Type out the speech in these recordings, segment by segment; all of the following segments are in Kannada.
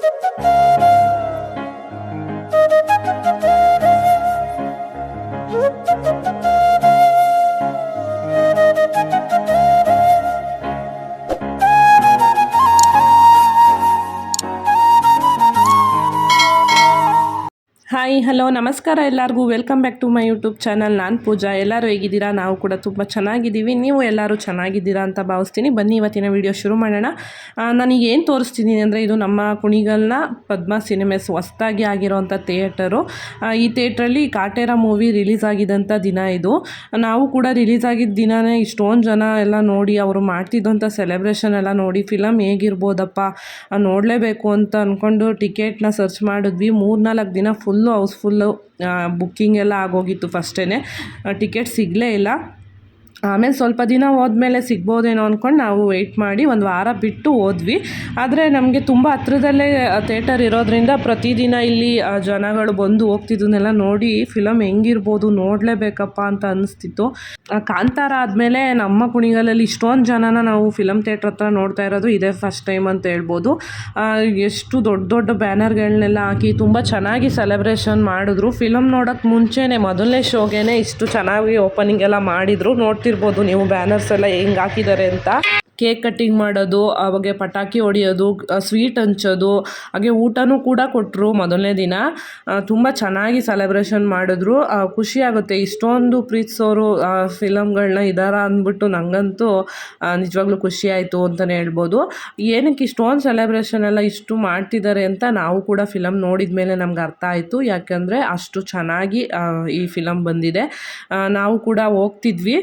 Thank you. ಹಾಯ್, ಹಲೋ, ನಮಸ್ಕಾರ ಎಲ್ಲರಿಗೂ. Welcome back to my YouTube channel ನಾನು ಪೂಜಾ. ಎಲ್ಲರೂ ಹೇಗಿದ್ದೀರಾ? ನಾವು ಕೂಡ ತುಂಬ ಚೆನ್ನಾಗಿದ್ದೀವಿ. ನೀವು ಎಲ್ಲರೂ ಚೆನ್ನಾಗಿದ್ದೀರಾ ಅಂತ ಭಾವಿಸ್ತೀನಿ. ಬನ್ನಿ, ಇವತ್ತಿನ ವಿಡಿಯೋ ಶುರು ಮಾಡೋಣ. ನನಗೆ ಏನು ತೋರಿಸ್ತಿದ್ದೀನಿ ಅಂದರೆ ಇದು ನಮ್ಮ ಕುಣಿಗಲ್ನ ಪದ್ಮ ಸಿನಿಮೆಸ್ ಹೊಸ್ದಾಗಿ ಆಗಿರೋವಂಥ ಥಿಯೇಟರು. ಈ ಥಿಯೇಟ್ರಲ್ಲಿ ಕಾಟೇರ ಮೂವಿ ರಿಲೀಸ್ ಆಗಿದ್ದಂಥ ದಿನ ಇದು. ನಾವು ಕೂಡ ರಿಲೀಸ್ ಆಗಿದ್ದ ದಿನವೇ ಇಷ್ಟೊಂದು ಜನ ಎಲ್ಲ ನೋಡಿ, ಅವರು ಮಾಡ್ತಿದ್ದಂಥ ಸೆಲೆಬ್ರೇಷನ್ ಎಲ್ಲ ನೋಡಿ ಫಿಲಮ್ ಹೇಗಿರ್ಬೋದಪ್ಪ? ನೋಡಲೇಬೇಕು ಅಂತ ಅಂದ್ಕೊಂಡು ಟಿಕೆಟ್ನ ಸರ್ಚ್ ಮಾಡಿದ್ವಿ. ಮೂರ್ನಾಲ್ಕು ದಿನ ಫುಲ್ಲು ಹೌಸ್ಫುಲ್ಲು ಬುಕ್ಕಿಂಗ್ ಎಲ್ಲ ಆಗೋಗಿತ್ತು ಫಸ್ಟೇ ಟಿಕೆಟ್ ಸಿಗಲೇ ಇಲ್ಲ. ಆಮೇಲೆ ಸ್ವಲ್ಪ ದಿನ ಹೋದ್ಮೇಲೆ ಸಿಗ್ಬೋದೇನೋ ಅಂದ್ಕೊಂಡು ನಾವು ವೆಯ್ಟ್ ಮಾಡಿ ಒಂದು ವಾರ ಬಿಟ್ಟು ಹೋದ್ವಿ. ಆದರೆ ನಮಗೆ ತುಂಬ ಹತ್ರದಲ್ಲೇ ಥೇಟರ್ ಇರೋದ್ರಿಂದ ಪ್ರತಿದಿನ ಇಲ್ಲಿ ಜನಗಳು ಬಂದು ಹೋಗ್ತಿದ್ದನ್ನೆಲ್ಲ ನೋಡಿ ಫಿಲಮ್ ಹೆಂಗಿರ್ಬೋದು ನೋಡಲೇಬೇಕಪ್ಪ ಅಂತ ಅನಿಸ್ತಿತ್ತು. ಆ, ಕಾಂತಾರ ಆದಮೇಲೆ ನಮ್ಮ ಕುಣಿಗಲಲ್ಲಿ ಇಷ್ಟೊಂದು ಜನನ ನಾವು ಫಿಲಮ್ ಥಿಯೇಟ್ರ್ ಹತ್ರ ನೋಡ್ತಾ ಇರೋದು ಇದೇ ಫಸ್ಟ್ ಟೈಮ್ ಅಂತ ಹೇಳ್ಬೋದು. ಎಷ್ಟು ದೊಡ್ಡ ದೊಡ್ಡ ಬ್ಯಾನರ್ಗಳನ್ನೆಲ್ಲ ಹಾಕಿ ತುಂಬ ಚೆನ್ನಾಗಿ ಸೆಲೆಬ್ರೇಷನ್ ಮಾಡಿದ್ರು. ಫಿಲಮ್ ನೋಡೋಕ್ಕೆ ಮುಂಚೆನೇ, ಮೊದಲನೇ ಶೋಗೆನೇ ಇಷ್ಟು ಚೆನ್ನಾಗಿ ಓಪನಿಂಗ್ ಎಲ್ಲ ಮಾಡಿದರು. ನೋಡ್ತಿರ್ಬೋದು ನೀವು ಬ್ಯಾನರ್ಸ್ ಎಲ್ಲ ಹೆಂಗೆ ಹಾಕಿದ್ದಾರೆ ಅಂತ. ಕೇಕ್ ಕಟ್ಟಿಂಗ್ ಮಾಡೋದು ಅವಾಗೆ ಪಟಾಕಿ ಹೊಡಿಯೋದು ಸ್ವೀಟ್ ಹಂಚೋದು, ಹಾಗೆ ಊಟನೂ ಕೂಡ ಕೊಟ್ಟರು ಮೊದಲನೇ ದಿನ. ತುಂಬ ಚೆನ್ನಾಗಿ ಸೆಲೆಬ್ರೇಷನ್ ಮಾಡಿದ್ರು. ಖುಷಿಯಾಗುತ್ತೆ ಇಷ್ಟೊಂದು ಪ್ರೀತಿಸೋರು ಫಿಲಮ್ಗಳನ್ನ ಇದಾರ ಅಂದ್ಬಿಟ್ಟು ನನಗಂತೂ ನಿಜವಾಗ್ಲೂ ಖುಷಿ ಆಯಿತು ಅಂತಲೇ ಹೇಳ್ಬೋದು. ಏನಕ್ಕೆ ಇಷ್ಟೊಂದು ಸೆಲೆಬ್ರೇಷನ್ ಎಲ್ಲ ಇಷ್ಟು ಮಾಡ್ತಿದ್ದಾರೆ ಅಂತ ನಾವು ಕೂಡ ಫಿಲಮ್ ನೋಡಿದ ಮೇಲೆ ನಮ್ಗೆ ಅರ್ಥ ಆಯಿತು. ಯಾಕೆಂದರೆ ಅಷ್ಟು ಚೆನ್ನಾಗಿ ಈ ಫಿಲಮ್ ಬಂದಿದೆ. ನಾವು ಕೂಡ ಹೋಗ್ತಿದ್ವಿ.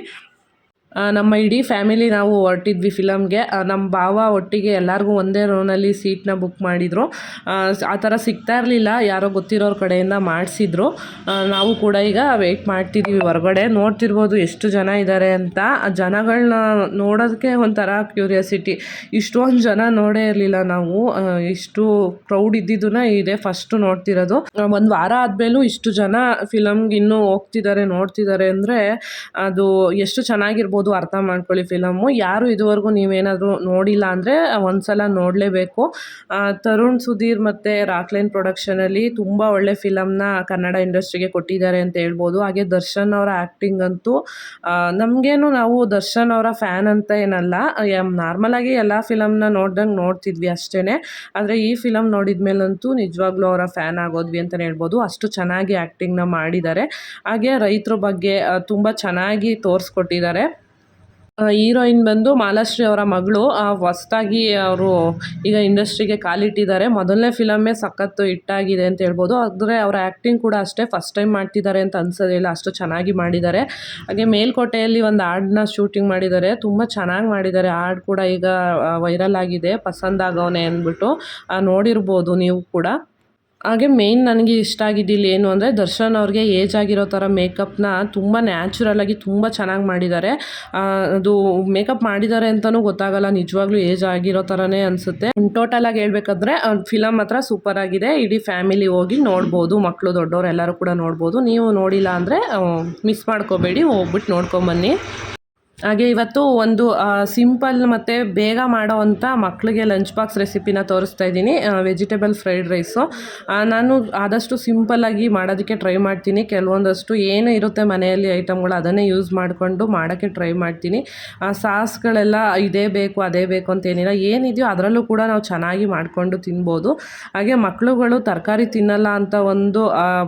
ನಮ್ಮ ಇಡೀ ಫ್ಯಾಮಿಲಿ ನಾವು ಹೊರಟಿದ್ವಿ ಫಿಲಮ್ಗೆ. ನಮ್ಮ ಭಾವ ಒಟ್ಟಿಗೆ ಎಲ್ಲರಿಗೂ ಒಂದೇ ರೋನಲ್ಲಿ ಸೀಟ್ನ ಬುಕ್ ಮಾಡಿದರು. ಆ ಥರ ಸಿಗ್ತಾ ಇರಲಿಲ್ಲ. ಯಾರೋ ಗೊತ್ತಿರೋರ ಕಡೆಯಿಂದ ಮಾಡಿಸಿದ್ರು. ನಾವು ಕೂಡ ಈಗ ವೆಯ್ಟ್ ಮಾಡ್ತಿದ್ದೀವಿ ಹೊರಗಡೆ. ನೋಡ್ತಿರ್ಬೋದು ಎಷ್ಟು ಜನ ಇದ್ದಾರೆ ಅಂತ. ಜನಗಳನ್ನ ನೋಡೋದಕ್ಕೆ ಒಂಥರ ಕ್ಯೂರಿಯಾಸಿಟಿ ಇಷ್ಟೊಂದು ಜನ ನೋಡೇ ಇರಲಿಲ್ಲ ನಾವು. ಇಷ್ಟು ಕ್ರೌಡ್ ಇದ್ದಿದ್ದನ್ನ ಇದೇ ಫಸ್ಟು ನೋಡ್ತಿರೋದು. ಒಂದು ವಾರ ಆದಮೇಲೂ ಇಷ್ಟು ಜನ ಫಿಲಮ್ಗೆ ಇನ್ನೂ ಹೋಗ್ತಿದ್ದಾರೆ ನೋಡ್ತಿದ್ದಾರೆ ಅಂದರೆ ಅದು ಎಷ್ಟು ಚೆನ್ನಾಗಿರ್ಬೋದು. ಅರ್ಥ ಮಾಡ್ಕೊಳ್ಳಿ ಫಿಲಮ್ಮು ಯಾರು ಇದುವರೆಗೂ ನೀವೇನಾದರೂ ನೋಡಿಲ್ಲ ಅಂದರೆ ಒಂದ್ಸಲ ನೋಡಲೇಬೇಕು. ತರುಣ್ ಸುಧೀರ್ ಮತ್ತು ರಾಕ್ಲೈನ್ ಪ್ರೊಡಕ್ಷನಲ್ಲಿ ತುಂಬ ಒಳ್ಳೆ ಫಿಲಮ್ನ ಕನ್ನಡ ಇಂಡಸ್ಟ್ರಿಗೆ ಕೊಟ್ಟಿದ್ದಾರೆ ಅಂತ ಹೇಳ್ಬೋದು. ಹಾಗೆ ದರ್ಶನ್ ಅವರ ಆ್ಯಕ್ಟಿಂಗ್ ಅಂತೂ ನಮಗೇನು ನಾವು ದರ್ಶನ್ ಅವರ ಫ್ಯಾನ್ ಅಂತ ಏನಲ್ಲ. ನಾರ್ಮಲಾಗಿ ಎಲ್ಲ ಫಿಲಮ್ನ ನೋಡ್ದಂಗೆ ನೋಡ್ತಿದ್ವಿ ಅಷ್ಟೇ ಆದರೆ ಈ ಫಿಲಮ್ ನೋಡಿದ ಮೇಲಂತೂ ನಿಜವಾಗ್ಲೂ ಅವರ ಫ್ಯಾನ್ ಆಗೋದ್ವಿ ಅಂತಲೇ ಹೇಳ್ಬೋದು. ಅಷ್ಟು ಚೆನ್ನಾಗಿ ಆ್ಯಕ್ಟಿಂಗ್ನ ಮಾಡಿದ್ದಾರೆ. ಹಾಗೆ ರೈತರ ಬಗ್ಗೆ ತುಂಬ ಚೆನ್ನಾಗಿ ತೋರಿಸ್ಕೊಟ್ಟಿದ್ದಾರೆ. ಹೀರೋಯಿನ್ ಬಂದು ಮಾಲಾಶ್ರೀ ಅವರ ಮಗಳು. ಹೊಸ್ದಾಗಿ ಅವರು ಈಗ ಇಂಡಸ್ಟ್ರಿಗೆ ಕಾಲಿಟ್ಟಿದ್ದಾರೆ. ಮೊದಲನೇ ಫಿಲಮ್ಮೇ ಸಖತ್ತು ಹಿಟ್ಟಾಗಿದೆ ಅಂತ ಹೇಳ್ಬೋದು. ಆದರೆ ಅವರ ಆ್ಯಕ್ಟಿಂಗ್ ಕೂಡ ಅಷ್ಟೇ ಫಸ್ಟ್ ಟೈಮ್ ಮಾಡ್ತಿದ್ದಾರೆ ಅಂತ ಅನ್ಸೋದಿಲ್ಲ ಅಷ್ಟು ಚೆನ್ನಾಗಿ ಮಾಡಿದ್ದಾರೆ. ಹಾಗೆ ಮೇಲ್ಕೋಟೆಯಲ್ಲಿ ಒಂದು ಹಾಡನ್ನ ಶೂಟಿಂಗ್ ಮಾಡಿದ್ದಾರೆ. ತುಂಬ ಚೆನ್ನಾಗಿ ಮಾಡಿದ್ದಾರೆ. ಹಾಡು ಕೂಡ ಈಗ ವೈರಲ್ ಆಗಿದೆ. ಪಸಂದ್ ಅಂದ್ಬಿಟ್ಟು ನೋಡಿರ್ಬೋದು ನೀವು ಕೂಡ. ಹಾಗೆ ಮೇಯ್ನ್ ನನಗೆ ಇಷ್ಟ ಆಗಿದ್ದಿಲ್ಲ ಏನು ಅಂದರೆ ದರ್ಶನ್ ಅವ್ರಿಗೆ ಏಜ್ ಆಗಿರೋ ಥರ ಮೇಕಪ್ನ ತುಂಬ ನ್ಯಾಚುರಲಾಗಿ ತುಂಬ ಚೆನ್ನಾಗಿ ಮಾಡಿದ್ದಾರೆ. ಅದು ಮೇಕಪ್ ಮಾಡಿದ್ದಾರೆ ಅಂತಲೂ ಗೊತ್ತಾಗಲ್ಲ, ನಿಜವಾಗ್ಲೂ ಏಜ್ ಆಗಿರೋ ಥರನೇ ಅನಿಸುತ್ತೆ. ಟೋಟಲಾಗಿ ಹೇಳ್ಬೇಕಾದ್ರೆ ಫಿಲಮ್ ಹತ್ರ ಸೂಪರ್ ಆಗಿದೆ. ಇಡೀ ಫ್ಯಾಮಿಲಿ ಹೋಗಿ ನೋಡ್ಬೋದು ಮಕ್ಕಳು ದೊಡ್ಡವರು ಎಲ್ಲರೂ ಕೂಡ ನೋಡ್ಬೋದು. ನೀವು ನೋಡಿಲ್ಲ ಅಂದರೆ ಮಿಸ್ ಮಾಡ್ಕೋಬೇಡಿ ಹೋಗ್ಬಿಟ್ಟು ನೋಡ್ಕೊಂಬನ್ನಿ. ಹಾಗೆ ಇವತ್ತು ಒಂದು ಸಿಂಪಲ್ ಮತ್ತು ಬೇಗ ಮಾಡೋವಂಥ ಮಕ್ಕಳಿಗೆ ಲಂಚ್ ಬಾಕ್ಸ್ ರೆಸಿಪಿನ ತೋರಿಸ್ತಾ ಇದ್ದೀನಿ. ವೆಜಿಟೇಬಲ್ ಫ್ರೈಡ್ ರೈಸು ನಾನು ಆದಷ್ಟು ಸಿಂಪಲ್ಲಾಗಿ ಮಾಡೋದಕ್ಕೆ ಟ್ರೈ ಮಾಡ್ತೀನಿ. ಕೆಲವೊಂದಷ್ಟು ಏನು ಇರುತ್ತೆ ಮನೆಯಲ್ಲಿ ಐಟಮ್ಗಳು ಅದನ್ನೇ ಯೂಸ್ ಮಾಡಿಕೊಂಡು ಮಾಡೋಕ್ಕೆ ಟ್ರೈ ಮಾಡ್ತೀನಿ. ಸಾಸ್ಗಳೆಲ್ಲ ಇದೇ ಬೇಕು, ಅದೇ ಬೇಕು ಅಂತೇನಿಲ್ಲ ಏನಿದೆಯೋ ಅದರಲ್ಲೂ ಕೂಡ ನಾವು ಚೆನ್ನಾಗಿ ಮಾಡಿಕೊಂಡು ತಿನ್ಬೋದು. ಹಾಗೆ ಮಕ್ಕಳುಗಳು ತರಕಾರಿ ತಿನ್ನಲ್ಲ ಅಂತ ಒಂದು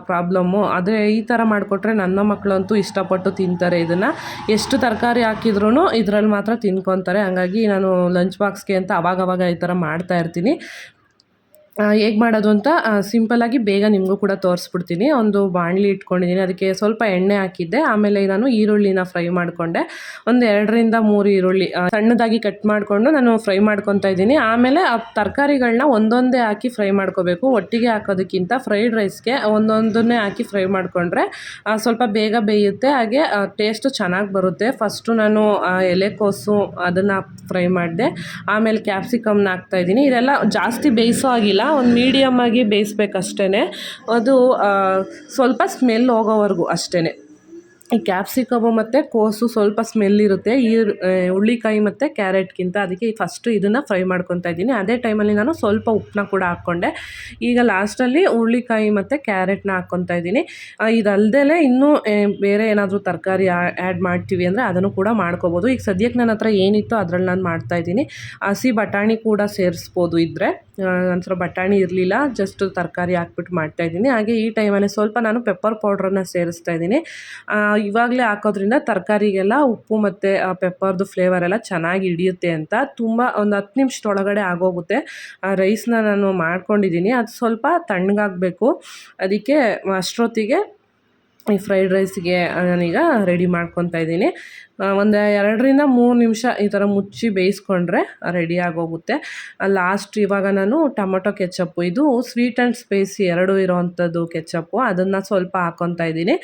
ಪ್ರಾಬ್ಲಮ್ಮು ಆದರೆ ಈ ಥರ ಮಾಡಿಕೊಟ್ರೆ ನನ್ನ ಮಕ್ಕಳಂತೂ ಇಷ್ಟಪಟ್ಟು ತಿಂತಾರೆ ಇದನ್ನು. ಎಷ್ಟು ತರಕಾರಿ ಹಾಕಿದ್ರೂ ಇದರಲ್ಲಿ ಮಾತ್ರ ತಿನ್ಕೊತಾರೆ. ಹಂಗಾಗಿ ನಾನು ಲಂಚ್ ಬಾಕ್ಸ್ಗೆ ಅಂತ ಅವಾಗವಾಗ ಈ ಥರ ಮಾಡ್ತಾ ಇರ್ತೀನಿ. ಹೇಗೆ ಮಾಡೋದು ಅಂತ ಸಿಂಪಲ್ಲಾಗಿ ಬೇಗ ನಿಮಗೂ ಕೂಡ ತೋರಿಸ್ಬಿಡ್ತೀನಿ. ಒಂದು ಬಾಣಲಿ ಇಟ್ಕೊಂಡಿದ್ದೀನಿ. ಅದಕ್ಕೆ ಸ್ವಲ್ಪ ಎಣ್ಣೆ ಹಾಕಿದ್ದೆ. ಆಮೇಲೆ ನಾನು ಈರುಳ್ಳಿನ ಫ್ರೈ ಮಾಡಿಕೊಂಡೆ. ಒಂದು ಎರಡರಿಂದ ಮೂರು ಈರುಳ್ಳಿ ಸಣ್ಣದಾಗಿ ಕಟ್ ಮಾಡಿಕೊಂಡು ನಾನು ಫ್ರೈ ಮಾಡ್ಕೊತಾ ಇದ್ದೀನಿ. ಆಮೇಲೆ ಆ ತರಕಾರಿಗಳನ್ನ ಒಂದೊಂದೇ ಹಾಕಿ ಫ್ರೈ ಮಾಡ್ಕೋಬೇಕು. ಒಟ್ಟಿಗೆ ಹಾಕೋದಕ್ಕಿಂತ ಫ್ರೈಡ್ ರೈಸ್ಗೆ ಒಂದೊಂದನ್ನೇ ಹಾಕಿ ಫ್ರೈ ಮಾಡಿಕೊಂಡ್ರೆ ಸ್ವಲ್ಪ ಬೇಗ ಬೇಯುತ್ತೆ. ಹಾಗೆ ಟೇಸ್ಟು ಚೆನ್ನಾಗಿ ಬರುತ್ತೆ. ಫಸ್ಟು ನಾನು ಎಲೆಕೋಸು ಅದನ್ನು ಫ್ರೈ ಮಾಡಿದೆ. ಆಮೇಲೆ ಕ್ಯಾಪ್ಸಿಕಮ್ನ ಹಾಕ್ತಾಯಿದ್ದೀನಿ ಇದೆಲ್ಲ ಜಾಸ್ತಿ ಬೇಯಿಸೋ ಆಗಿಲ್ಲ ಒಂದು ಮೀಡಿಯಮ್ಮಾಗಿ ಬೇಯಿಸ್ಬೇಕಷ್ಟೇ ಅದು ಸ್ವಲ್ಪ ಸ್ಮೆಲ್ ಹೋಗೋವರೆಗೂ ಅಷ್ಟೇ ಈ ಕ್ಯಾಪ್ಸಿಕಮು ಮತ್ತು ಕೋಸು ಸ್ವಲ್ಪ ಸ್ಮೆಲ್ ಇರುತ್ತೆ. ಈ ಹುಳ್ಳಿಕಾಯಿ ಮತ್ತು ಕ್ಯಾರೆಟ್ಗಿಂತ ಅದಕ್ಕೆ ಫಸ್ಟು ಇದನ್ನು ಫ್ರೈ ಮಾಡ್ಕೊತಾ ಇದ್ದೀನಿ. ಅದೇ ಟೈಮಲ್ಲಿ ನಾನು ಸ್ವಲ್ಪ ಉಪ್ಪನ್ನ ಕೂಡ ಹಾಕ್ಕೊಂಡೆ. ಈಗ ಲಾಸ್ಟಲ್ಲಿ ಹುಳ್ಳಿಕಾಯಿ ಮತ್ತು ಕ್ಯಾರೆಟ್ನ ಹಾಕ್ಕೊತಾ ಇದ್ದೀನಿ. ಇದಲ್ದೇ ಇನ್ನೂ ಬೇರೆ ಏನಾದರೂ ತರಕಾರಿ ಆ್ಯಡ್ ಮಾಡ್ತೀವಿ ಅಂದರೆ ಅದನ್ನು ಕೂಡ ಮಾಡ್ಕೋಬೋದು. ಈಗ ಸದ್ಯಕ್ಕೆ ನನ್ನ ಹತ್ರ ಏನಿತ್ತು ಅದರಲ್ಲಿ ನಾನು ಮಾಡ್ತಾ ಇದ್ದೀನಿ. ಹಸಿ ಬಟಾಣಿ ಕೂಡ ಸೇರಿಸ್ಬೋದು ಇದ್ದರೆ ನನ್ನ ಹತ್ರ ಬಟಾಣಿ ಇರಲಿಲ್ಲ ಜಸ್ಟ್ ತರಕಾರಿ ಹಾಕ್ಬಿಟ್ಟು ಮಾಡ್ತಾಯಿದ್ದೀನಿ ಹಾಗೆ ಈ ಟೈಮಲ್ಲಿ ಸ್ವಲ್ಪ ನಾನು ಪೆಪ್ಪರ್ ಪೌಡ್ರನ್ನ ಸೇರಿಸ್ತಾ ಇದ್ದೀನಿ. ಇವಾಗಲೇ ಹಾಕೋದ್ರಿಂದ ತರಕಾರಿಗೆಲ್ಲ ಉಪ್ಪು ಮತ್ತು ಪೆಪ್ಪರ್ದು ಫ್ಲೇವರ್ ಎಲ್ಲ ಚೆನ್ನಾಗಿ ಹಿಡಿಯುತ್ತೆ ಅಂತ ತುಂಬ ಒಂದು ಹತ್ತು ನಿಮಿಷದೊಳಗಡೆ ಆಗೋಗುತ್ತೆ. ಆ ರೈಸ್ನ ನಾನು ಮಾಡ್ಕೊಂಡಿದ್ದೀನಿ. ಅದು ಸ್ವಲ್ಪ ತಣ್ಣಗಾಗಬೇಕು. ಅದಕ್ಕೆ ಅಷ್ಟೊತ್ತಿಗೆ ಈ ಫ್ರೈಡ್ ರೈಸ್ಗೆ ನಾನೀಗ ರೆಡಿ ಮಾಡ್ಕೊತಾ ಇದ್ದೀನಿ. ಒಂದು ಎರಡರಿಂದ ಮೂರು ನಿಮಿಷ ಈ ಥರ ಮುಚ್ಚಿ ಬೇಯಿಸ್ಕೊಂಡ್ರೆ ರೆಡಿ ಆಗೋಗುತ್ತೆ. ಲಾಸ್ಟ್ ಇವಾಗ ನಾನು ಟೊಮೊಟೊ ಕೆಚಪ್ಪು, ಇದು ಸ್ವೀಟ್ ಆ್ಯಂಡ್ ಸ್ಪೈಸಿ ಎರಡು ಇರೋವಂಥದ್ದು ಕೆಚಪ್ಪು. ಅದನ್ನು ಸ್ವಲ್ಪ ಹಾಕ್ಕೊತಾ ಇದ್ದೀನಿ.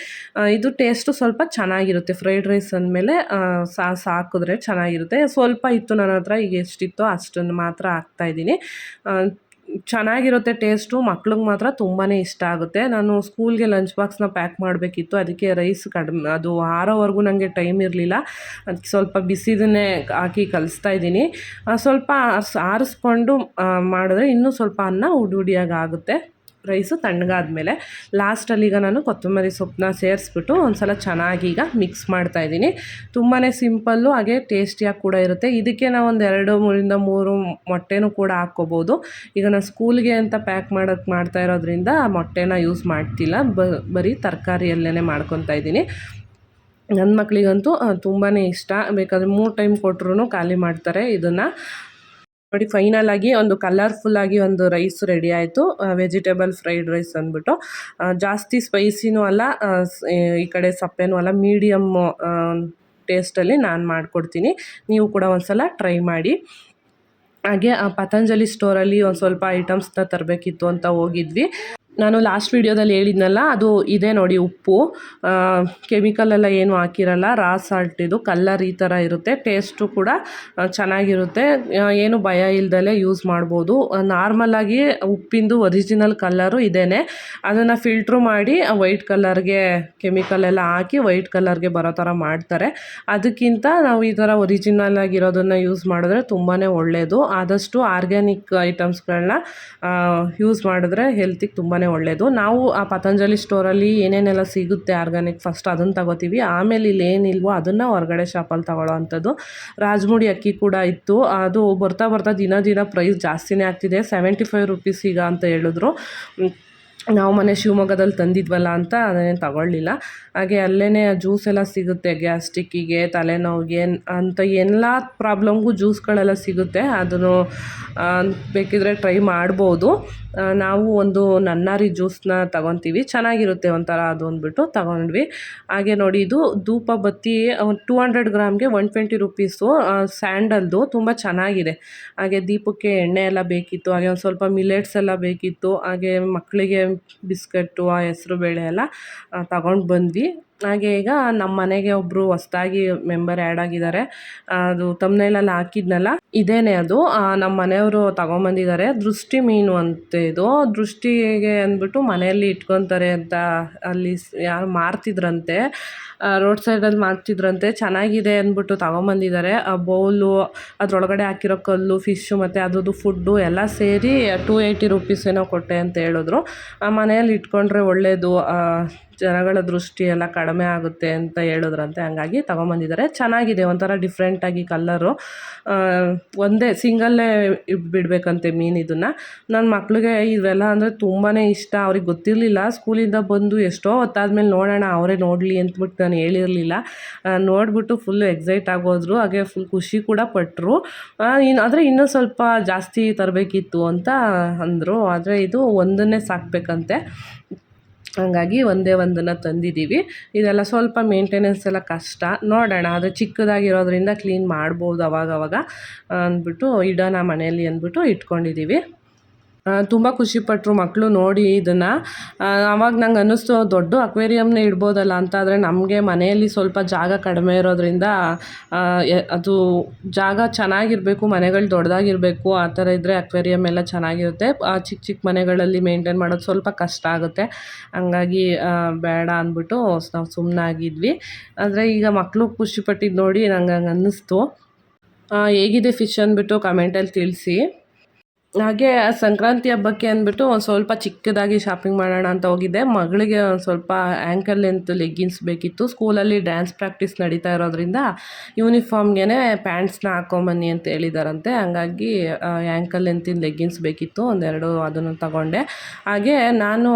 ಇದು ಟೇಸ್ಟು ಸ್ವಲ್ಪ ಚೆನ್ನಾಗಿರುತ್ತೆ. ಫ್ರೈಡ್ ರೈಸ್ ಅಂದಮೇಲೆ ಸಾಸ್ ಹಾಕಿದ್ರೆ ಚೆನ್ನಾಗಿರುತ್ತೆ. ಸ್ವಲ್ಪ ಇತ್ತು ನನ್ನ ಹತ್ರ ಈಗ ಎಷ್ಟಿತ್ತೋ ಅಷ್ಟನ್ನು ಮಾತ್ರ ಹಾಕ್ತಾಯಿದ್ದೀನಿ ಚೆನ್ನಾಗಿರುತ್ತೆ ಟೇಸ್ಟು, ಮಕ್ಳಿಗೆ ಮಾತ್ರ ತುಂಬಾ ಇಷ್ಟ ಆಗುತ್ತೆ. ನಾನು ಸ್ಕೂಲ್ಗೆ ಲಂಚ್ ಬಾಕ್ಸ್ನ ಪ್ಯಾಕ್ ಮಾಡಬೇಕಿತ್ತು. ಅದಕ್ಕೆ ರೈಸ್ ಕಡಿಮೆ, ಅದು ಆರೋವರೆಗೂ ನನಗೆ ಟೈಮ್ ಇರಲಿಲ್ಲ. ಅದಕ್ಕೆ ಸ್ವಲ್ಪ ಬಿಸಿದನ್ನೇ ಹಾಕಿ ಕಲಿಸ್ತಾ ಇದ್ದೀನಿ. ಸ್ವಲ್ಪ ಆರಿಸ್ಕೊಂಡು ಮಾಡಿದ್ರೆ ಇನ್ನೂ ಸ್ವಲ್ಪ ಅನ್ನ ಉಡಿ ಉಡಿಯಾಗಿ ಆಗುತ್ತೆ. ರೈಸು ತಣ್ಣಗಾದ್ಮೇಲೆ ಲಾಸ್ಟಲ್ಲಿ ಈಗ ನಾನು ಕೊತ್ತಂಬರಿ ಸೊಪ್ಪನ್ನ ಸೇರಿಸ್ಬಿಟ್ಟು ಒಂದು ಸಲ ಚೆನ್ನಾಗಿ ಈಗ ಮಿಕ್ಸ್ ಮಾಡ್ತಾಯಿದ್ದೀನಿ ತುಂಬಾ ಸಿಂಪಲ್ಲು ಹಾಗೆ ಟೇಸ್ಟಿಯಾಗಿ ಕೂಡ ಇರುತ್ತೆ. ಇದಕ್ಕೆ ನಾವು ಒಂದು ಎರಡು ಮೂರಿಂದ ಮೂರು ಮೊಟ್ಟೆನೂ ಕೂಡ ಹಾಕ್ಕೋಬೋದು. ಈಗ ನಾನು ಸ್ಕೂಲ್ಗೆ ಅಂತ ಪ್ಯಾಕ್ ಮಾಡೋಕ್ಕೆ ಮಾಡ್ತಾ ಇರೋದ್ರಿಂದ ಮೊಟ್ಟೆನ ಯೂಸ್ ಮಾಡ್ತಿಲ್ಲ. ಬರೀ ತರಕಾರಿಯಲ್ಲೇ ಮಾಡ್ಕೊತಾ ಇದ್ದೀನಿ. ನನ್ನ ಮಕ್ಕಳಿಗಂತೂ ತುಂಬಾ ಇಷ್ಟ. ಬೇಕಾದರೆ ಮೂರು ಟೈಮ್ ಕೊಟ್ಟರು ಖಾಲಿ ಮಾಡ್ತಾರೆ ಇದನ್ನು. ನೋಡಿ ಫೈನಲ್ ಆಗಿ ಒಂದು ಕಲರ್ಫುಲ್ ಆಗಿ ಒಂದು ರೈಸ್ ರೆಡಿ ಆಯಿತು. ವೆಜಿಟೇಬಲ್ ಫ್ರೈಡ್ ರೈಸ್ ಅಂದ್ಬಿಟ್ಟು. ಜಾಸ್ತಿ ಸ್ಪೈಸಿನೂ ಅಲ್ಲ ಈ ಕಡೆ ಸಪ್ಪೆನೂ ಅಲ್ಲ ಮೀಡಿಯಮ್ ಟೇಸ್ಟಲ್ಲಿ ನಾನು ಮಾಡಿಕೊಡ್ತೀನಿ. ನೀವು ಕೂಡ ಒಂದು ಸಲ ಟ್ರೈ ಮಾಡಿ. ಹಾಗೆ ಪತಂಜಲಿ ಸ್ಟೋರಲ್ಲಿ ಒಂದು ಸ್ವಲ್ಪ ಐಟಮ್ಸ್ನ ತರಬೇಕಿತ್ತು ಅಂತ ಹೋಗಿದ್ವಿ. ನಾನು ಲಾಸ್ಟ್ ವೀಡಿಯೋದಲ್ಲಿ ಹೇಳಿದ್ನಲ್ಲ, ಅದು ಇದೆ ನೋಡಿ ಉಪ್ಪು. ಕೆಮಿಕಲ್ ಎಲ್ಲ ಏನು ಹಾಕಿರಲ್ಲ ರಾ ಸಾಲ್ಟ್ ಇದು ಕಲ್ಲರ್ ಈ ಥರ ಇರುತ್ತೆ. ಟೇಸ್ಟು ಕೂಡ ಚೆನ್ನಾಗಿರುತ್ತೆ. ಏನು ಭಯ ಇಲ್ದಲೆ ಯೂಸ್ ಮಾಡ್ಬೋದು. ನಾರ್ಮಲಾಗಿ ಉಪ್ಪಿಂದು ಒರಿಜಿನಲ್ ಕಲ್ಲರು ಇದೇ ಅದನ್ನು ಫಿಲ್ಟ್ರು ಮಾಡಿ ವೈಟ್ ಕಲರ್ಗೆ ಕೆಮಿಕಲ್ ಎಲ್ಲ ಹಾಕಿ ವೈಟ್ ಕಲ್ಲರ್ಗೆ ಬರೋ ಥರ ಮಾಡ್ತಾರೆ. ಅದಕ್ಕಿಂತ ನಾವು ಈ ಥರ ಒರಿಜಿನಲ್ ಆಗಿರೋದನ್ನು ಯೂಸ್ ಮಾಡಿದ್ರೆ ತುಂಬಾ ಒಳ್ಳೆಯದು ಆದಷ್ಟು ಆರ್ಗ್ಯಾನಿಕ್ ಐಟಮ್ಸ್ಗಳನ್ನ ಯೂಸ್ ಮಾಡಿದ್ರೆ ಹೆಲ್ತಿಗೆ ತುಂಬಾ ಒಳ್ಳೆಯದು ನಾವು ಆ ಪತಂಜಲಿ ಸ್ಟೋರಲ್ಲಿ ಏನೇನೆಲ್ಲ ಸಿಗುತ್ತೆ ಆರ್ಗಾನಿಕ್ ಫಸ್ಟ್ ಅದನ್ನು ತಗೋತೀವಿ. ಆಮೇಲೆ ಇಲ್ಲಿ ಏನಿಲ್ವೋ ಅದನ್ನು ಹೊರಗಡೆ ಶಾಪಲ್ಲಿ ತಗೊಳ್ಳೋ ಅಂಥದ್ದು ರಾಜಮುಡಿ ಅಕ್ಕಿ ಕೂಡ ಇತ್ತು. ಅದು ಬರ್ತಾ ಬರ್ತಾ ದಿನ ದಿನ ಪ್ರೈಸ್ ಜಾಸ್ತಿನೇ ಆಗ್ತಿದೆ. ಸೆವೆಂಟಿ ಫೈವ್ ರುಪೀಸ್ ಈಗ ಅಂತ ಹೇಳಿದ್ರು. ನಾವು ಮನೆ ಶಿವಮೊಗ್ಗದಲ್ಲಿ ತಂದಿದ್ವಲ್ಲ ಅಂತ ಅದನ್ನೇನು ತಗೊಳ್ಳಿಲ್ಲ. ಹಾಗೆ ಅಲ್ಲೇ ಜ್ಯೂಸ್ ಎಲ್ಲ ಸಿಗುತ್ತೆ ಗ್ಯಾಸ್ಟಿಕ್ಕಿಗೆ ತಲೆನೋವಿಗೆ ಅಂತ ಎಲ್ಲ ಪ್ರಾಬ್ಲಮ್ಗೂ ಜ್ಯೂಸ್ಗಳೆಲ್ಲ ಸಿಗುತ್ತೆ. ಅದನ್ನು ಬೇಕಿದ್ರೆ ಟ್ರೈ ಮಾಡ್ಬೋದು. ನಾವು ಒಂದು ನನ್ನಾರಿ ಜ್ಯೂಸನ್ನ ತಗೊತೀವಿ. ಚೆನ್ನಾಗಿರುತ್ತೆ ಒಂಥರ ಅದು ಅಂದ್ಬಿಟ್ಟು ತಗೊಂಡ್ವಿ. ಹಾಗೆ ನೋಡಿ, ಇದು ಧೂಪ ಬತ್ತಿ ಟೂ ಹಂಡ್ರೆಡ್ ಗ್ರಾಮ್ಗೆ ಒನ್ ಟ್ವೆಂಟಿ ರುಪೀಸು ಸ್ಯಾಂಡಲ್ದು ತುಂಬ ಚೆನ್ನಾಗಿದೆ. ಹಾಗೆ ದೀಪಕ್ಕೆ ಎಣ್ಣೆ ಎಲ್ಲ ಬೇಕಿತ್ತು, ಹಾಗೆ ಒಂದು ಸ್ವಲ್ಪ ಮಿಲೆಟ್ಸ್ ಎಲ್ಲ ಬೇಕಿತ್ತು. ಹಾಗೆ ಮಕ್ಕಳಿಗೆ ಬಿಸ್ಕಟ್ಟು ಆ ಹೆಸ್ರು ಬೇಳೆ ಎಲ್ಲ ತಗೊಂಡು ಬಂದ್ವಿ. ಹಾಗೆ ಈಗ ನಮ್ಮ ಮನೆಗೆ ಒಬ್ಬರು ಹೊಸ್ದಾಗಿ ಮೆಂಬರ್ ಆ್ಯಡ್ ಆಗಿದ್ದಾರೆ. ಅದು ತಮ್ಮನೇಲಲ್ಲಿ ಹಾಕಿದ್ನಲ್ಲ, ಇದೇನೆ ಅದು. ನಮ್ಮ ಮನೆಯವರು ತಗೊಂಬಂದಿದ್ದಾರೆ. ದೃಷ್ಟಿ ಮೀನು ಅಂತ ಇದು. ದೃಷ್ಟಿಗೆ ಅಂದ್ಬಿಟ್ಟು ಮನೆಯಲ್ಲಿ ಇಟ್ಕೊತಾರೆ ಅಂತ ಅಲ್ಲಿ ಯಾರು ಮಾರ್ತಿದ್ರಂತೆ ರೋಡ್ ಸೈಡಲ್ಲಿ ಮಾರ್ತಿದ್ರಂತೆ. ಚೆನ್ನಾಗಿದೆ ಅಂದ್ಬಿಟ್ಟು ತಗೊಂಬಂದಿದ್ದಾರೆ. ಆ ಬೌಲು ಅದರೊಳಗಡೆ ಹಾಕಿರೋ ಕಲ್ಲು ಫಿಶ್ಶು ಮತ್ತು ಅದ್ರದ್ದು ಫುಡ್ಡು ಎಲ್ಲ ಸೇರಿ ಟೂ ಏಯ್ಟಿ ರುಪೀಸ್ ಏನೋ ಕೊಟ್ಟೆ ಅಂತ ಹೇಳಿದ್ರು. ಮನೆಯಲ್ಲಿ ಇಟ್ಕೊಂಡ್ರೆ ಒಳ್ಳೆಯದು ಜನಗಳ ದೃಷ್ಟಿ ಎಲ್ಲ ಕಡಿಮೆ ಆಗುತ್ತೆ ಅಂತ ಹೇಳಿದ್ರಂತೆ. ಹಂಗಾಗಿ ತಗೊಂಬಂದಿದ್ದಾರೆ. ಚೆನ್ನಾಗಿದೆ, ಒಂಥರ ಡಿಫ್ರೆಂಟಾಗಿ ಕಲ್ಲರು ಒಂದೇ ಸಿಂಗಲ್ಲೇ ಬಿಡಬೇಕಂತೆ ಮೀನು ಇದನ್ನು. ನನ್ನ ಮಕ್ಳಿಗೆ ಇವೆಲ್ಲ ಅಂದರೆ ತುಂಬಾ ಇಷ್ಟ. ಅವ್ರಿಗೆ ಗೊತ್ತಿರಲಿಲ್ಲ. ಸ್ಕೂಲಿಂದ ಬಂದು ಎಷ್ಟೋ ಹೊತ್ತಾದ್ಮೇಲೆ ನೋಡೋಣ, ಅವರೇ ನೋಡಲಿ ಅಂತಬಿಟ್ಟು ನಾನು ಹೇಳಿರಲಿಲ್ಲ. ನೋಡಿಬಿಟ್ಟು ಫುಲ್ ಎಕ್ಸೈಟ್ ಆಗೋದ್ರು. ಹಾಗೆ ಫುಲ್ ಖುಷಿ ಕೂಡ ಪಟ್ಟರು ಇನ್ನು ಆದರೆ ಇನ್ನೂ ಸ್ವಲ್ಪ ಜಾಸ್ತಿ ತರಬೇಕಿತ್ತು ಅಂತ ಅಂದರು. ಆದರೆ ಇದು ಒಂದನ್ನೇ ಸಾಕಬೇಕಂತೆ. ಹಂಗಾಗಿ ಒಂದೇ ಒಂದನ್ನು ತಂದಿದ್ದೀವಿ. ಇದೆಲ್ಲ ಸ್ವಲ್ಪ ಮೇಂಟೆನೆನ್ಸ್ ಎಲ್ಲ ಕಷ್ಟ. ನೋಡೋಣ, ಅದು ಚಿಕ್ಕದಾಗಿರೋದ್ರಿಂದ ಕ್ಲೀನ್ ಮಾಡ್ಬೋದು ಅವಾಗವಾಗ ಅಂದ್ಬಿಟ್ಟು, ಇಡೋಣ ಮನೆಯಲ್ಲಿ ಅಂದ್ಬಿಟ್ಟು ಇಟ್ಕೊಂಡಿದ್ದೀವಿ. ತುಂಬ ಖುಷಿಪಟ್ಟರು ಮಕ್ಕಳು ನೋಡಿ ಇದನ್ನು. ಆವಾಗ ನಂಗೆ ಅನ್ನಿಸ್ತು, ದೊಡ್ಡ ಅಕ್ವೇರಿಯಮ್ನೇ ಇಡ್ಬೋದಲ್ಲ ಅಂತ ಆದರೆ ನಮಗೆ ಮನೆಯಲ್ಲಿ ಸ್ವಲ್ಪ ಜಾಗ ಕಡಿಮೆ ಇರೋದ್ರಿಂದ ಅದು ಜಾಗ ಚೆನ್ನಾಗಿರಬೇಕು, ಮನೆಗಳು ದೊಡ್ಡದಾಗಿರಬೇಕು ಆ ಥರ ಇದ್ದರೆ ಅಕ್ವೇರಿಯಮ್ ಎಲ್ಲ ಚೆನ್ನಾಗಿರುತ್ತೆ. ಚಿಕ್ಕ ಚಿಕ್ಕ ಮನೆಗಳಲ್ಲಿ ಮೇಂಟೈನ್ ಮಾಡೋದು ಸ್ವಲ್ಪ ಕಷ್ಟ ಆಗುತ್ತೆ. ಹಂಗಾಗಿ ಬೇಡ ಅಂದ್ಬಿಟ್ಟು ನಾವು ಸುಮ್ಮನಾಗಿದ್ವಿ ಆದರೆ ಈಗ ಮಕ್ಕಳು ಖುಷಿಪಟ್ಟಿದ್ದು ನೋಡಿ ನಂಗೆ ಹಂಗೆ ಅನ್ನಿಸ್ತು. ಹೇಗಿದೆ ಫಿಶ್ ಅಂದ್ಬಿಟ್ಟು ಕಮೆಂಟಲ್ಲಿ ತಿಳಿಸಿ. ಹಾಗೆ ಆ ಸಂಕ್ರಾಂತಿ ಹಬ್ಬಕ್ಕೆ ಅಂದ್ಬಿಟ್ಟು ಒಂದು ಸ್ವಲ್ಪ ಚಿಕ್ಕದಾಗಿ ಶಾಪಿಂಗ್ ಮಾಡೋಣ ಅಂತ ಹೋಗಿದ್ದೆ. ಮಗಳಿಗೆ ಒಂದು ಸ್ವಲ್ಪ ಆ್ಯಂಕಲ್ ಲೆಂತ್ ಲೆಗ್ಗಿನ್ಸ್ ಬೇಕಿತ್ತು. ಸ್ಕೂಲಲ್ಲಿ ಡ್ಯಾನ್ಸ್ ಪ್ರಾಕ್ಟೀಸ್ ನಡೀತಾ ಇರೋದ್ರಿಂದ ಯೂನಿಫಾರ್ಮ್ಗೆ ಪ್ಯಾಂಟ್ಸ್ನ ಹಾಕೊಂಬನ್ನಿ ಅಂತ ಹೇಳಿದಾರಂತೆ. ಹಂಗಾಗಿ ಆ್ಯಂಕಲ್ ಲೆಂತಿನ ಲೆಗ್ಗಿನ್ಸ್ ಬೇಕಿತ್ತು. ಒಂದೆರಡು ಅದನ್ನು ತಗೊಂಡೆ. ಹಾಗೆ ನಾನು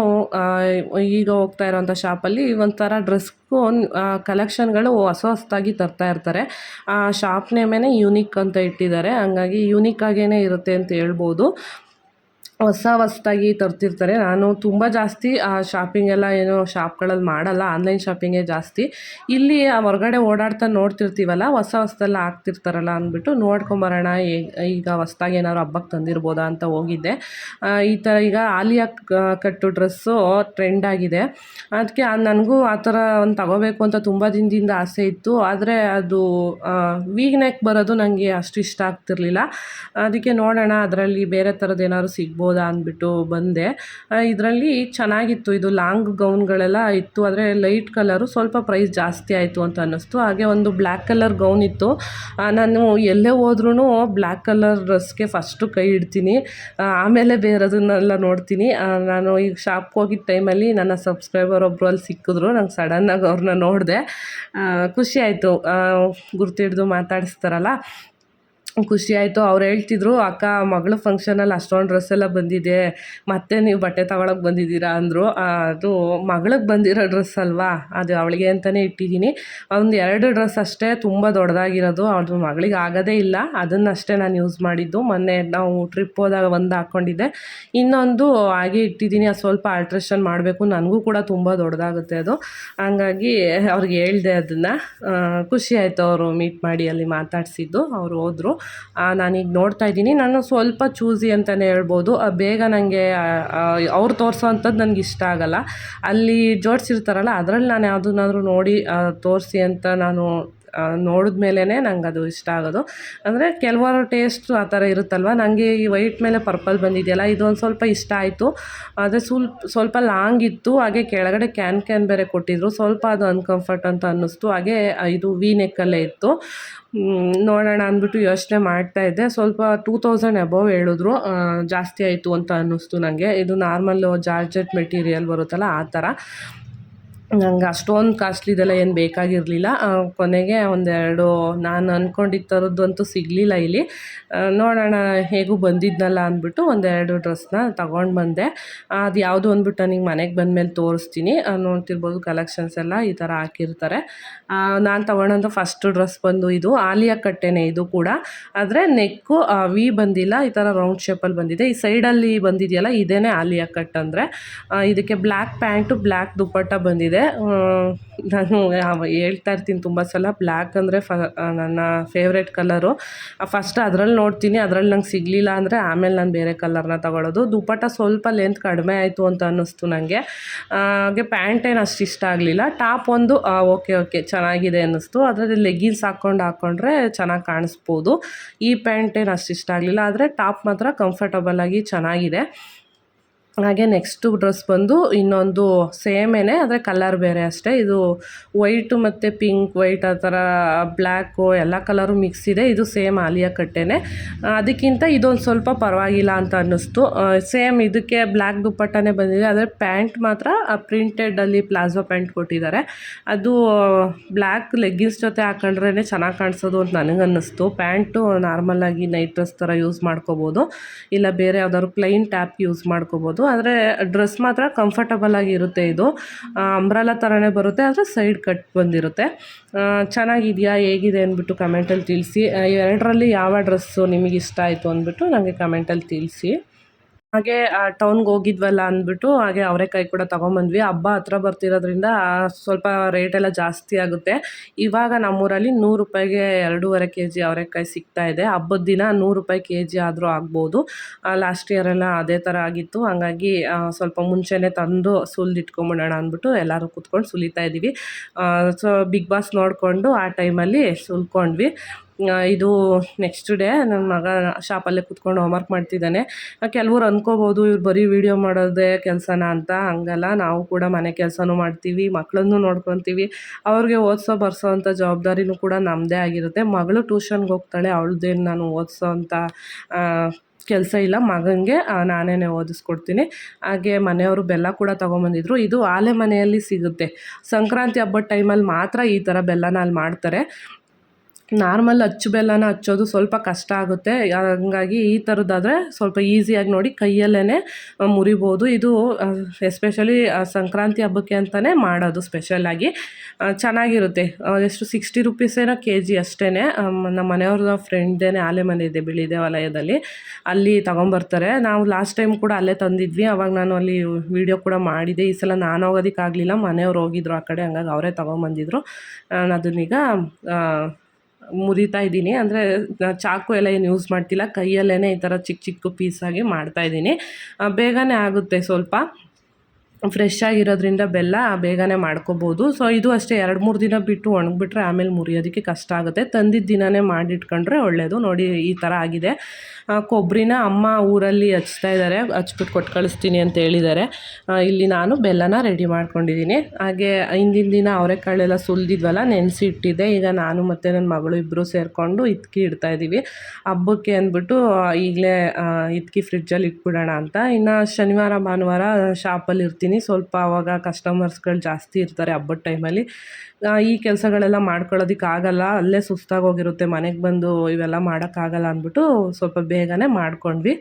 ಈಗ ಹೋಗ್ತಾ ಇರೋಂಥ ಶಾಪಲ್ಲಿ ಒಂಥರ ಡ್ರೆಸ್ ಕಲೆಕ್ಷನ್ಗಳು ಹೊಸ ಹೊಸದಾಗಿ ತರ್ತಾ ಇರ್ತಾರೆ. ಆ ಶಾಪ್ ನೇಮೇನೆ ಯೂನಿಕ್ ಅಂತ ಇಟ್ಟಿದ್ದಾರೆ. ಹಂಗಾಗಿ ಯೂನಿಕ್ ಆಗೇನೆ ಇರುತ್ತೆ ಅಂತ ಹೇಳ್ಬೋದು. todo, ಹೊಸ ಹೊಸ್ದಾಗಿ ತರ್ತಿರ್ತಾರೆ. ನಾನು ತುಂಬ ಜಾಸ್ತಿ ಶಾಪಿಂಗ್ ಎಲ್ಲ ಏನು ಶಾಪ್ಗಳಲ್ಲಿ ಮಾಡಲ್ಲ. ಆನ್ಲೈನ್ ಶಾಪಿಂಗೇ ಜಾಸ್ತಿ. ಇಲ್ಲಿ ಹೊರಗಡೆ ಓಡಾಡ್ತಾ ನೋಡ್ತಿರ್ತೀವಲ್ಲ, ಹೊಸ ಹೊಸದೆಲ್ಲ ಹಾಕ್ತಿರ್ತಾರಲ್ಲ ಅಂದ್ಬಿಟ್ಟು ನೋಡ್ಕೊಂಬರೋಣ ಈಗ ಹೊಸ್ದಾಗಿ ಏನಾದ್ರು ಹಬ್ಬಕ್ಕೆ ತಂದಿರ್ಬೋದಾ ಅಂತ ಹೋಗಿದ್ದೆ. ಈ ಥರ ಈಗ ಆಲಿಯಾ ಕಟ್ಟು ಡ್ರೆಸ್ಸು ಟ್ರೆಂಡ್ ಆಗಿದೆ. ಅದಕ್ಕೆ ನನಗೂ ಆ ಥರ ಒಂದು ತಗೋಬೇಕು ಅಂತ ತುಂಬ ದಿನದಿಂದ ಆಸೆ ಇತ್ತು. ಆದರೆ ಅದು ವೀಗ್ನೆಕ್ ಬರೋದು ನನಗೆ ಅಷ್ಟು ಇಷ್ಟ ಆಗ್ತಿರ್ಲಿಲ್ಲ. ಅದಕ್ಕೆ ನೋಡೋಣ, ಅದರಲ್ಲಿ ಬೇರೆ ಥರದ್ದು ಏನಾದ್ರು ಸಿಗ್ಬೋದಾ ಅಂದ್ಬಿಟ್ಟು ಬಂದೆ. ಇದರಲ್ಲಿ ಚೆನ್ನಾಗಿತ್ತು. ಇದು ಲಾಂಗ್ ಗೌನ್ಗಳೆಲ್ಲ ಇತ್ತು. ಆದರೆ ಲೈಟ್ ಕಲರು ಸ್ವಲ್ಪ ಪ್ರೈಸ್ ಜಾಸ್ತಿ ಆಯಿತು ಅಂತ ಅನ್ನಿಸ್ತು. ಹಾಗೆ ಒಂದು ಬ್ಲ್ಯಾಕ್ ಕಲರ್ ಗೌನ್ ಇತ್ತು. ನಾನು ಎಲ್ಲೇ ಹೋದ್ರೂ ಬ್ಲ್ಯಾಕ್ ಕಲರ್ ಡ್ರೆಸ್ಗೆ ಫಸ್ಟು ಕೈ ಇಡ್ತೀನಿ. ಆಮೇಲೆ ಬೇರೆದನ್ನೆಲ್ಲ ನೋಡ್ತೀನಿ. ನಾನು ಈಗ ಶಾಪ್ಗೆ ಹೋಗಿದ್ದ ಟೈಮಲ್ಲಿ ನನ್ನ ಸಬ್ಸ್ಕ್ರೈಬರ್ ಒಬ್ಬರು ಅಲ್ಲಿ ಸಿಕ್ಕಿದ್ರು. ನಂಗೆ ಸಡನ್ನಾಗಿ ಅವ್ರನ್ನ ನೋಡಿದೆ. ಖುಷಿ ಆಯಿತು. ಗುರ್ತಿಡ್ದು ಮಾತಾಡಿಸ್ತಾರಲ್ಲ. ಖುಷಿ ಆಯಿತು. ಅವ್ರು ಹೇಳ್ತಿದ್ರು, ಅಕ್ಕ, ಮಗಳ ಫಂಕ್ಷನಲ್ಲಿ ಅಷ್ಟೊಂದು ಡ್ರೆಸ್ ಎಲ್ಲ ಬಂದಿದೆ. ಮತ್ತೆ ನೀವು ಬಟ್ಟೆ ತಗೊಳಕ್ಕೆ ಬಂದಿದ್ದೀರಾ? ಅಂದರು. ಅದು ಮಗಳಿಗೆ ಬಂದಿರೋ ಡ್ರೆಸ್ ಅಲ್ವಾ? ಅದು ಅವಳಿಗೆ ಅಂತಲೇ ಇಟ್ಟಿದ್ದೀನಿ. ಒಂದು ಎರಡು ಡ್ರೆಸ್ ಅಷ್ಟೇ ತುಂಬ ದೊಡ್ಡದಾಗಿರೋದು ಅದು ಮಗಳಿಗೆ ಆಗೋದೇ ಇಲ್ಲ. ಅದನ್ನಷ್ಟೇ ನಾನು ಯೂಸ್ ಮಾಡಿದ್ದು. ಮೊನ್ನೆ ನಾವು ಟ್ರಿಪ್ ಹೋದಾಗ ಒಂದು ಹಾಕ್ಕೊಂಡಿದ್ದೆ ಇನ್ನೊಂದು ಹಾಗೆ ಇಟ್ಟಿದ್ದೀನಿ. ಅದು ಸ್ವಲ್ಪ ಆಲ್ಟ್ರೇಷನ್ ಮಾಡಬೇಕು. ನನಗೂ ಕೂಡ ತುಂಬ ದೊಡ್ಡದಾಗುತ್ತೆ ಅದು. ಹಂಗಾಗಿ ಅವ್ರಿಗೆ ಹೇಳಿದೆ ಅದನ್ನು ಖುಷಿ ಆಯಿತು ಅವರು ಮೀಟ್ ಮಾಡಿ ಅಲ್ಲಿ ಮಾತಾಡಿಸಿದ್ದು. ಅವರು ಹೋದರು. ನಾನೀಗ ನೋಡ್ತಾ ಇದ್ದೀನಿ. ನಾನು ಸ್ವಲ್ಪ ಚೂಸಿ ಅಂತಲೇ ಹೇಳ್ಬೋದು. ಬೇಗ ನನಗೆ ಅವ್ರು ತೋರಿಸೋ ಅಂಥದ್ದು ನನಗೆ ಇಷ್ಟ ಆಗಲ್ಲ. ಅಲ್ಲಿ ಜೋಡಿಸಿರ್ತಾರಲ್ಲ, ಅದರಲ್ಲಿ ನಾನು ಯಾವುದನ್ನಾದ್ರೂ ನೋಡಿ ತೋರಿಸಿ ಅಂತ ನಾನು ನೋಡಿದ ಮೇಲೇ ನಂಗೆ ಅದು ಇಷ್ಟ ಆಗೋದು. ಅಂದರೆ ಕೆಲವರು ಟೇಸ್ಟ್ ಆ ಥರ ಇರುತ್ತಲ್ವ? ನನಗೆ ಈ ವೈಟ್ ಮೇಲೆ ಪರ್ಪಲ್ ಬಂದಿದೆಯಲ್ಲ, ಇದೊಂದು ಸ್ವಲ್ಪ ಇಷ್ಟ ಆಯಿತು. ಆದರೆ ಸ್ವಲ್ಪ ಸ್ವಲ್ಪ ಲಾಂಗ್ ಇತ್ತು. ಹಾಗೆ ಕೆಳಗಡೆ ಕ್ಯಾನ್ ಕ್ಯಾನ್ ಬೇರೆ ಕೊಟ್ಟಿದ್ರು. ಸ್ವಲ್ಪ ಅದು ಅನ್ಕಂಫರ್ಟ್ ಅಂತ ಅನ್ನಿಸ್ತು. ಹಾಗೆ ಇದು ವಿ ನೆಕ್ಕಲ್ಲೇ ಇತ್ತು. ನೋಡೋಣ ಅಂದ್ಬಿಟ್ಟು ಯೋಚನೆ ಮಾಡ್ತಾ ಇದ್ದೆ. ಸ್ವಲ್ಪ ಟೂ ತೌಸಂಡ್ ಅಬವ್ ಹೇಳಿದ್ರು. ಜಾಸ್ತಿ ಆಯಿತು ಅಂತ ಅನ್ನಿಸ್ತು ನನಗೆ ಇದು ನಾರ್ಮಲ್ಲು ಜಾರ್ಜೆಟ್ ಮೆಟೀರಿಯಲ್ ಬರುತ್ತಲ್ಲ, ಆ ಥರ. ನಂಗೆ ಅಷ್ಟೊಂದು ಕಾಸ್ಟ್ಲಿದೆಲ್ಲ ಏನು ಬೇಕಾಗಿರಲಿಲ್ಲ. ಕೊನೆಗೆ ಒಂದೆರಡು ನಾನು ಅಂದ್ಕೊಂಡಿದ್ದ ಥರದ್ದಂತೂ ಸಿಗಲಿಲ್ಲ ಇಲ್ಲಿ. ನೋಡೋಣ ಹೇಗೂ ಬಂದಿದ್ನಲ್ಲ ಅಂದ್ಬಿಟ್ಟು ಒಂದೆರಡು ಡ್ರೆಸ್ನ ತಗೊಂಡು ಬಂದೆ. ಅದು ಯಾವುದು ಅಂದ್ಬಿಟ್ಟು ನನಗೆ ಮನೆಗೆ ಬಂದಮೇಲೆ ತೋರಿಸ್ತೀನಿ. ನೋಡ್ತಿರ್ಬೋದು ಕಲೆಕ್ಷನ್ಸ್ ಎಲ್ಲ ಈ ಥರ ಹಾಕಿರ್ತಾರೆ. ನಾನು ತೊಗೊಂಡಂಥ ಫಸ್ಟ್ ಡ್ರೆಸ್ ಬಂದು ಇದು ಆಲಿಯಾ ಕಟ್ಟೆನೇ ಇದು ಕೂಡ. ಆದರೆ ನೆಕ್ಕು ವಿ ಬಂದಿಲ್ಲ. ಈ ಥರ ರೌಂಡ್ ಶೇಪಲ್ಲಿ ಬಂದಿದೆ. ಈ ಸೈಡಲ್ಲಿ ಬಂದಿದೆಯಲ್ಲ ಇದೇ ಆಲಿಯಾ ಕಟ್ ಅಂದರೆ. ಇದಕ್ಕೆ ಬ್ಲ್ಯಾಕ್ ಪ್ಯಾಂಟು, ಬ್ಲ್ಯಾಕ್ ದುಪ್ಪಟ್ಟ ಬಂದಿದೆ. ನಾನು ಹೇಳ್ತಾ ಇರ್ತೀನಿ ತುಂಬ ಸಲ. ಬ್ಲ್ಯಾಕ್ ಅಂದರೆ ಫ ನನ್ನ ಫೇವ್ರೆಟ್ ಕಲರು ಫಸ್ಟ್ ಅದರಲ್ಲಿ ನೋಡ್ತೀನಿ ಅದರಲ್ಲಿ ನಂಗೆ ಸಿಗಲಿಲ್ಲ ಅಂದರೆ ಆಮೇಲೆ ನಾನು ಬೇರೆ ಕಲರ್ನ ತಗೊಳ್ಳೋದು ದುಪ್ಪಟ್ಟ ಸ್ವಲ್ಪ ಲೆಂತ್ ಕಡಿಮೆ ಆಯಿತು ಅಂತ ಅನ್ನಿಸ್ತು ನನಗೆ ಹಾಗೆ ಪ್ಯಾಂಟ್ ಏನು ಅಷ್ಟು ಇಷ್ಟ ಆಗಲಿಲ್ಲ. ಟಾಪ್ ಒಂದು ಓಕೆ ಓಕೆ ಚೆನ್ನಾಗಿದೆ ಅನ್ನಿಸ್ತು. ಅದರಲ್ಲಿ ಲೆಗ್ಗಿನ್ಸ್ ಹಾಕ್ಕೊಂಡು ಹಾಕ್ಕೊಂಡ್ರೆ ಚೆನ್ನಾಗಿ ಕಾಣಿಸ್ಬೋದು. ಈ ಪ್ಯಾಂಟ್ ಏನು ಅಷ್ಟು ಇಷ್ಟ ಆಗಲಿಲ್ಲ, ಆದರೆ ಟಾಪ್ ಮಾತ್ರ ಕಂಫರ್ಟಬಲ್ ಆಗಿ ಚೆನ್ನಾಗಿದೆ. ಹಾಗೆ ನೆಕ್ಸ್ಟು ಡ್ರೆಸ್ ಬಂದು ಇನ್ನೊಂದು ಸೇಮೇನೆ ಆದರೆ ಕಲರ್ ಬೇರೆ ಅಷ್ಟೇ. ಇದು ವೈಟು ಮತ್ತು ಪಿಂಕ್ ವೈಟ್ ಆ ಥರ ಬ್ಲ್ಯಾಕು ಎಲ್ಲ ಕಲರು ಮಿಕ್ಸ್ ಇದೆ. ಇದು ಸೇಮ್ ಆಲಿಯಾ ಕಟ್ಟೆನೆ. ಅದಕ್ಕಿಂತ ಇದೊಂದು ಸ್ವಲ್ಪ ಪರವಾಗಿಲ್ಲ ಅಂತ ಅನ್ನಿಸ್ತು. ಸೇಮ್ ಇದಕ್ಕೆ ಬ್ಲ್ಯಾಕ್ ದುಪ್ಪಟ್ಟನೇ ಬಂದಿದೆ. ಆದರೆ ಪ್ಯಾಂಟ್ ಮಾತ್ರ ಪ್ರಿಂಟೆಡಲ್ಲಿ ಪ್ಲಾಜೋ ಪ್ಯಾಂಟ್ ಕೊಟ್ಟಿದ್ದಾರೆ. ಅದು ಬ್ಲ್ಯಾಕ್ ಲೆಗ್ಗಿನ್ಸ್ ಜೊತೆ ಹಾಕೊಂಡ್ರೇ ಚೆನ್ನಾಗಿ ಕಾಣಿಸೋದು ಅಂತ ನನಗೆ ಅನ್ನಿಸ್ತು. ಪ್ಯಾಂಟು ನಾರ್ಮಲಾಗಿ ನೈಟ್ ಡ್ರೆಸ್ ಥರ ಯೂಸ್ ಮಾಡ್ಕೋಬೋದು. ಇಲ್ಲ ಬೇರೆ ಯಾವ್ದಾದ್ರು ಪ್ಲೈನ್ ಟ್ಯಾಪ್ ಯೂಸ್ ಮಾಡ್ಕೋಬೋದು. ಆದರೆ ಡ್ರೆಸ್ ಮಾತ್ರ ಕಂಫರ್ಟಬಲ್ ಆಗಿರುತ್ತೆ ಇದು. ಅಂಬ್ರಲ್ಲ ಥರನೇ ಬರುತ್ತೆ, ಆದರೆ ಸೈಡ್ ಕಟ್ ಬಂದಿರುತ್ತೆ. ಚೆನ್ನಾಗಿದೆಯಾ, ಹೇಗಿದೆ ಅಂದ್ಬಿಟ್ಟು ಕಮೆಂಟಲ್ಲಿ ತಿಳಿಸಿ. ಎರಡರಲ್ಲಿ ಯಾವ ಡ್ರೆಸ್ಸು ನಿಮಗಿಷ್ಟ ಆಯಿತು ಅಂದ್ಬಿಟ್ಟು ನನಗೆ ಕಮೆಂಟಲ್ಲಿ ತಿಳಿಸಿ. ಹಾಗೆ ಟೌನ್ಗೆ ಹೋಗಿದ್ವಲ್ಲ ಅಂದ್ಬಿಟ್ಟು ಹಾಗೆ ಅವರೆಕಾಯಿ ಕೂಡ ತೊಗೊಂಬಂದ್ವಿ. ಹಬ್ಬ ಹತ್ರ ಬರ್ತಿರೋದ್ರಿಂದ ಆ, ಸ್ವಲ್ಪ ರೇಟ್ ಎಲ್ಲ ಜಾಸ್ತಿ ಆಗುತ್ತೆ. ಇವಾಗ ನಮ್ಮೂರಲ್ಲಿ ನೂರು ರೂಪಾಯಿಗೆ ಎರಡೂವರೆ ಕೆ ಜಿ ಅವರೆಕಾಯಿ ಸಿಗ್ತಾ ಇದೆ. ಹಬ್ಬದ ದಿನ ನೂರು ರೂಪಾಯಿ ಕೆ ಜಿ ಆದರೂ ಆಗ್ಬೋದು. ಲಾಸ್ಟ್ ಇಯರೆಲ್ಲ ಅದೇ ಥರ ಆಗಿತ್ತು. ಹಾಗಾಗಿ ಸ್ವಲ್ಪ ಮುಂಚೆನೇ ತಂದು ಸುಲಿದಿಟ್ಕೊಂಬಿಡೋಣ ಅಂದ್ಬಿಟ್ಟು ಎಲ್ಲರೂ ಕೂತ್ಕೊಂಡು ಸುಲಿತಾ ಇದ್ದೀವಿ ಸೊ ಬಿಗ್ ಬಾಸ್ ನೋಡಿಕೊಂಡು ಆ ಟೈಮಲ್ಲಿ ಸುಲ್ಕೊಂಡ್ವಿ. ಆ, ಇದು ನೆಕ್ಸ್ಟ್ ಡೇ ನನ್ನ ಮಗ ಶಾಪಲ್ಲೇ ಕುತ್ಕೊಂಡು ಹೋಮ್ವರ್ಕ್ ಮಾಡ್ತಿದ್ದಾನೆ. ಕೆಲವ್ರು ಅಂದ್ಕೋಬೋದು ಇವ್ರು ಬರೀ ವಿಡಿಯೋ ಮಾಡೋದೇ ಕೆಲಸನ ಅಂತ. ಹಂಗಲ್ಲ, ನಾವು ಕೂಡ ಮನೆ ಕೆಲಸನೂ ಮಾಡ್ತೀವಿ ಮಕ್ಕಳನ್ನು ನೋಡ್ಕೊತೀವಿ. ಅವ್ರಿಗೆ ಓದಿಸೋ, ಬರ್ಸೋ ಅಂಥ ಜವಾಬ್ದಾರಿನೂ ಕೂಡ ನಮ್ಮದೇ ಆಗಿರುತ್ತೆ. ಮಗಳು ಟ್ಯೂಷನ್ಗೆ ಹೋಗ್ತಾಳೆ ಅವಳದ್ದೇನು ನಾನು ಓದಿಸೋ ಅಂತ ಕೆಲಸ ಇಲ್ಲ. ಮಗನಿಗೆ ನಾನೇ ಓದಿಸ್ಕೊಡ್ತೀನಿ. ಹಾಗೆ ಮನೆಯವರು ಬೆಲ್ಲ ಕೂಡ ತೊಗೊಂಬಂದಿದ್ರು. ಇದು ಆಲೆ ಮನೆಯಲ್ಲಿ ಸಿಗುತ್ತೆ. ಸಂಕ್ರಾಂತಿ ಹಬ್ಬದ ಟೈಮಲ್ಲಿ ಮಾತ್ರ ಈ ಥರ ಬೆಲ್ಲನ ಅಲ್ಲಿ ಮಾಡ್ತಾರೆ. ನಾರ್ಮಲ್ ಅಚ್ಚು ಬೆಲ್ಲನ ಹಚ್ಚೋದು ಸ್ವಲ್ಪ ಕಷ್ಟ ಆಗುತ್ತೆ. ಹಂಗಾಗಿ ಈ ಥರದ್ದಾದರೆ ಸ್ವಲ್ಪ ಈಸಿಯಾಗಿ ನೋಡಿ ಕೈಯಲ್ಲೇ ಮುರಿಬೋದು. ಇದು ಎಸ್ಪೆಷಲಿ ಸಂಕ್ರಾಂತಿ ಹಬ್ಬಕ್ಕೆ ಅಂತಲೇ ಮಾಡೋದು ಸ್ಪೆಷಲಾಗಿ ಚೆನ್ನಾಗಿರುತ್ತೆ. ಎಷ್ಟು ಸಿಕ್ಸ್ಟಿ ರುಪೀಸೇನೋ ಕೆ ಜಿ ಅಷ್ಟೇ ನಮ್ಮ ಮನೆಯವ್ರ ಫ್ರೆಂಡ್ದೇನೆ ಆಲೆ ಮನೆ ಇದೆ ಬಿಳಿ ದೇವಾಲಯದಲ್ಲಿ ಅಲ್ಲಿ ತೊಗೊಂಬರ್ತಾರೆ. ನಾವು ಲಾಸ್ಟ್ ಟೈಮ್ ಕೂಡ ಅಲ್ಲೇ ತಂದಿದ್ವಿ. ಅವಾಗ ನಾನು ಅಲ್ಲಿ ವಿಡಿಯೋ ಕೂಡ ಮಾಡಿದೆ. ಈ ಸಲ ನಾನು ಹೋಗೋದಕ್ಕಾಗಲಿಲ್ಲ. ಮನೆಯವ್ರು ಹೋಗಿದ್ರು ಆ ಕಡೆ. ಹಂಗಾಗಿ ಅವರೇ ತೊಗೊಂಬಂದಿದ್ರು. ನಾನು ಅದನ್ನೀಗ ಮುರಿತಾ ಇದ್ದೀನಿ. ಅಂದರೆ ಚಾಕು ಎಲ್ಲ ಏನು ಯೂಸ್ ಮಾಡ್ತಿಲ್ಲ. ಕೈಯಲ್ಲೇ ಈ ಥರ ಚಿಕ್ಕ ಚಿಕ್ಕ ಪೀಸಾಗಿ ಮಾಡ್ತಾಯಿದ್ದೀನಿ ಬೇಗನೆ ಆಗುತ್ತೆ ಸ್ವಲ್ಪ. ಫ್ರೆಶ್ ಆಗಿರೋದ್ರಿಂದ ಬೆಲ್ಲ ಬೇಗನೆ ಮಾಡ್ಕೋಬೋದು. ಸೊ ಇದು ಅಷ್ಟೇ, ಎರಡು, ಮೂರು ದಿನ ಬಿಟ್ಟು ಒಣಗಿಬಿಟ್ರೆ ಆಮೇಲೆ ಮುರಿಯೋದಕ್ಕೆ ಕಷ್ಟ ಆಗುತ್ತೆ. ತಂದಿದ್ದ ದಿನನೇ ಮಾಡಿಟ್ಕೊಂಡ್ರೆ ಒಳ್ಳೆಯದು ನೋಡಿ, ಈ ಥರ ಆಗಿದೆ. ಕೊಬ್ಬರಿನ ಅಮ್ಮ ಊರಲ್ಲಿ ಹಚ್ತಾ ಇದ್ದಾರೆ ಹಚ್ಬಿಟ್ಟು ಕೊಟ್ಟು ಕಳಿಸ್ತೀನಿ ಅಂತ ಹೇಳಿದ್ದಾರೆ ಇಲ್ಲಿ ನಾನು ಬೆಲ್ಲನ ರೆಡಿ ಮಾಡ್ಕೊಂಡಿದ್ದೀನಿ. ಹಾಗೆ, ಹಿಂದಿನ ದಿನ ಅವರೆಕಾಳೆಲ್ಲ ಸುಲಿದಿದ್ವಲ್ಲ, ನೆನೆಸಿ ಇಟ್ಟಿದ್ದೆ. ಈಗ ನಾನು ಮತ್ತು ನನ್ನ ಮಗಳು ಇಬ್ಬರು ಸೇರಿಕೊಂಡು ಇದ್ಕಿ ಇಡ್ತಾ ಇದ್ದೀವಿ ಹಬ್ಬಕ್ಕೆ ಅಂದ್ಬಿಟ್ಟು ಈಗಲೇ ಇದ್ಕಿ ಫ್ರಿಡ್ಜಲ್ಲಿ ಇಟ್ಬಿಡೋಣ ಅಂತ. ಇನ್ನು ಶನಿವಾರ, ಭಾನುವಾರ ಶಾಪಲ್ಲಿ ಇರ್ತೀನಿ. ಸ್ವಲ್ಪ ಅವಾಗ ಕಸ್ಟಮರ್ಸ್ಗಳು ಜಾಸ್ತಿ ಇರ್ತಾರೆ ಹಬ್ಬದ ಟೈಮಲ್ಲಿ ಈ ಕೆಲಸಗಳೆಲ್ಲ ಮಾಡ್ಕೊಳ್ಳೋದಕ್ಕೆ ಆಗಲ್ಲ. ಅಲ್ಲೇ ಸುಸ್ತಾಗಿ ಹೋಗಿರುತ್ತೆ ಮನೆಗೆ ಬಂದು ಇವೆಲ್ಲ ಮಾಡೋಕ್ಕಾಗಲ್ಲ ಅಂದ್ಬಿಟ್ಟು ಸ್ವಲ್ಪ ಬೇಗನೆ ಮಾಡ್ಕೊಂಡ್ವಿ.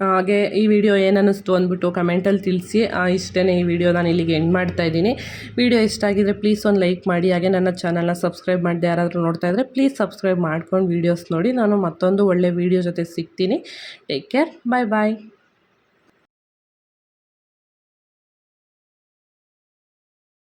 ಹಾಗೆ ಈ ವಿಡಿಯೋ ಏನನ್ನಿಸ್ತು ಅಂದ್ಬಿಟ್ಟು ಕಮೆಂಟಲ್ಲಿ ತಿಳಿಸಿ. ಇಷ್ಟೇ ಈ ವಿಡಿಯೋ ನಾನು ಇಲ್ಲಿಗೆ ಎಂಡ್ ಮಾಡ್ತಾ ಇದ್ದೀನಿ. ವಿಡಿಯೋ ಇಷ್ಟ ಆಗಿದ್ರೆ ಪ್ಲೀಸ್ ಒಂದು ಲೈಕ್ ಮಾಡಿ. ಹಾಗೆ ನನ್ನ ಚಾನಲ್ನ ಸಬ್ಸ್ಕ್ರೈಬ್ ಮಾಡಿದೆ ಯಾರಾದರೂ ನೋಡ್ತಾ ಇದ್ದರೆ ಪ್ಲೀಸ್ ಸಬ್ಸ್ಕ್ರೈಬ್ ಮಾಡ್ಕೊಂಡು ವೀಡಿಯೋಸ್ ನೋಡಿ. ನಾನು ಮತ್ತೊಂದು ಒಳ್ಳೆ ವೀಡಿಯೋ ಜೊತೆ ಸಿಗ್ತೀನಿ. ಟೇಕ್ ಕೇರ್ ಬಾಯ್ ಬಾಯ್